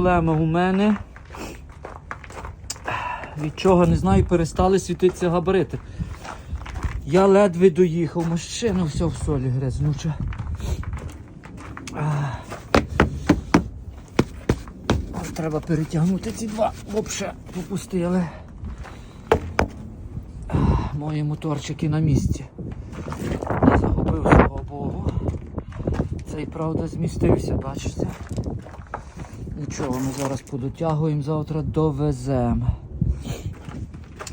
проблема у мене. Від чого не знаю, перестали світитися габарити. Я ледве доїхав, машина все в солі грязнуча. Треба перетягнути ці два, взагалі попустили. Мої моторчики на місці. Не загубив, слава Богу. Цей, правда, змістився, бачите? Нічого, ми зараз подотягуємо, завтра довеземо.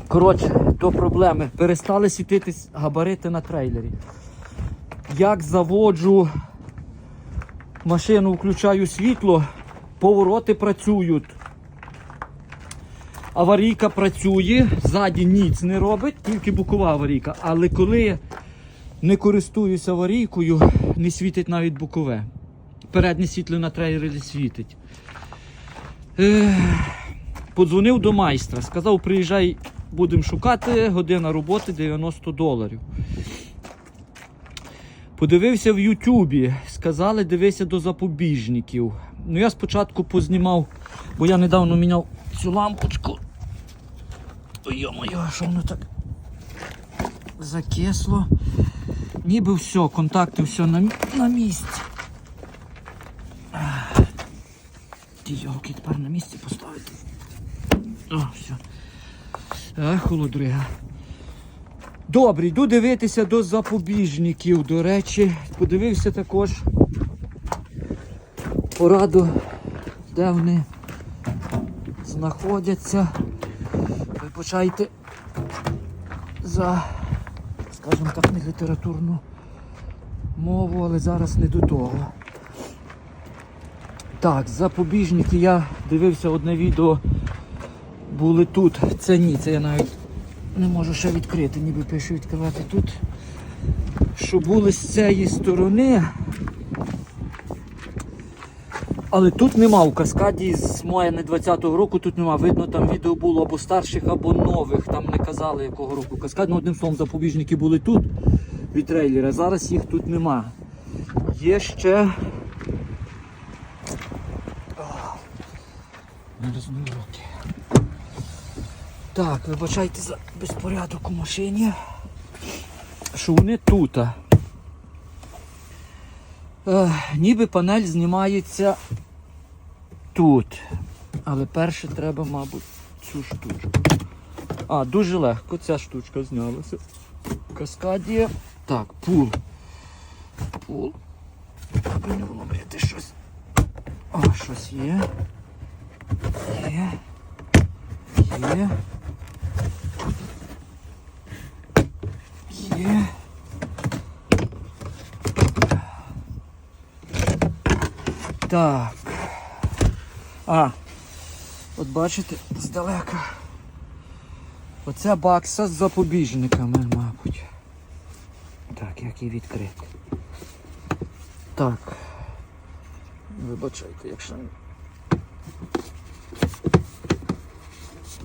Коротше, до проблеми. Перестали світитись габарити на трейлері. Як заводжу машину, включаю світло, повороти працюють. Аварійка працює, ззаді ніц не робить, тільки бокова аварійка. Але коли не користуюся аварійкою, не світить навіть бокове. Переднє світло на трейлері світить. Подзвонив до майстра, сказав, приїжджай, будемо шукати, година роботи 90 доларів. Подивився в Ютубі, сказали, дивися до запобіжників. Ну я спочатку познімав, бо я недавно міняв цю лампочку. Ой, йо-моє, що воно так закисло. Ніби все, контакти все на, на місці. Ті йолки тепер на місці поставити. О, все. А, холодрига. Добре, йду дивитися до запобіжників. До речі, подивився також пораду, де вони знаходяться. Вибачайте за, скажімо так, не літературну мову, але зараз не до того. Так, запобіжники я дивився одне відео. Були тут. Це ні, це я навіть не можу ще відкрити, ніби пишу відкривати тут. Що були з цієї сторони. Але тут нема у каскаді з мая не 20-го року, тут нема. Видно, там відео було або старших, або нових. Там не казали якого року каскад. Ну, одним словом, запобіжники були тут від трейлера. Зараз їх тут нема. Є ще. Не рознувати. Так, вибачайте за безпорядок у машині. Що вони тут. Е, ніби панель знімається тут. Але перше треба, мабуть, цю штучку. А, дуже легко ця штучка знялася. Каскадія. Так, пул. Пул. Аби не вломити щось. О, щось є. Є. Є. Є. Так. А, от бачите, здалека. Оця бакса з запобіжниками, мабуть. Так, як її відкрити. Так. Вибачайте, якщо.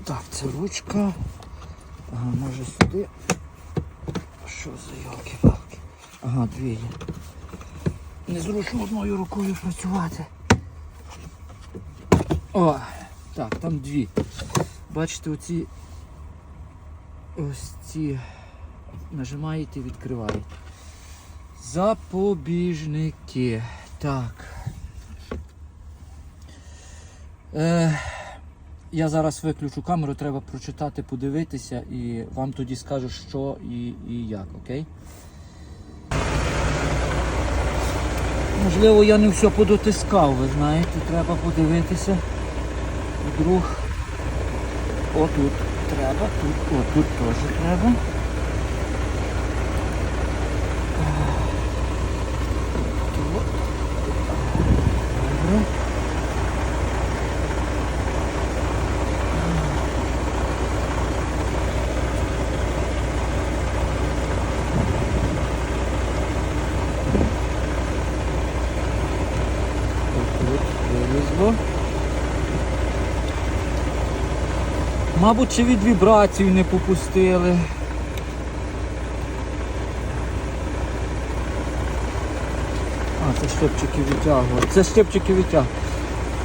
Так, це ручка. Ага, може сюди. Що за йолки-палки? Ага, дві є. Незручно одною рукою працювати. О, так, там дві. Бачите, оці ось ці нажимаєте і відкриваєте. Запобіжники. Так. Е, я зараз виключу камеру, треба прочитати, подивитися і вам тоді скажу, що і, і як, окей? Можливо, я не все подотискав, ви знаєте, треба подивитися. Вдруг. Отут треба, тут, отут теж треба. Тут. Добре. Отут вилізло. Мабуть, чи від вібрацій не попустили. А, це щепчики витягувати. Це щепчики витягувати.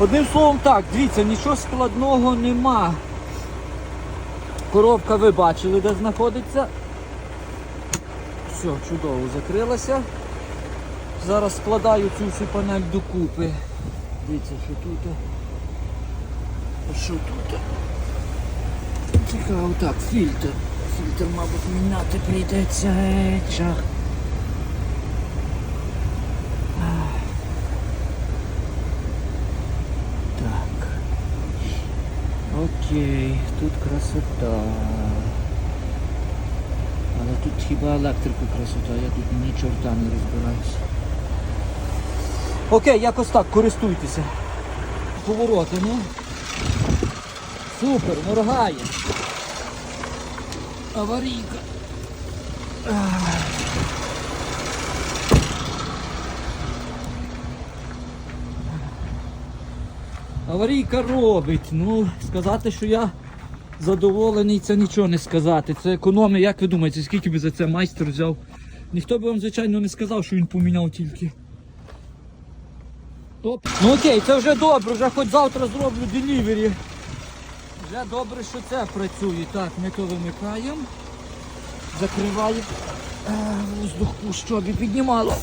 Одним словом так, дивіться, нічого складного нема. Коробка ви бачили, де знаходиться. Все, чудово, закрилася. Зараз складаю цю всю панель докупи. Дивіться, що тут. А що тут? Цікаво, так, фільтр. Фільтр, мабуть, міняти прийдеться. Геть, Так. Окей, тут красота. Але тут хіба електрику красота, я тут ні чорта не розбираюся. Окей, якось так, користуйтеся. Повороти, ну. Супер, моргає. Аварійка. Аварійка робить. Ну, сказати, що я задоволений, це нічого не сказати. Це економія. Як ви думаєте, скільки би за це майстер взяв? Ніхто би вам, звичайно, не сказав, що він поміняв тільки. Ну окей, це вже добре, вже хоч завтра зроблю делівері. Вже добре, що це працює. Так, ми то вимикаємо. Закриваємо. Е, Воздух, щоб піднімало.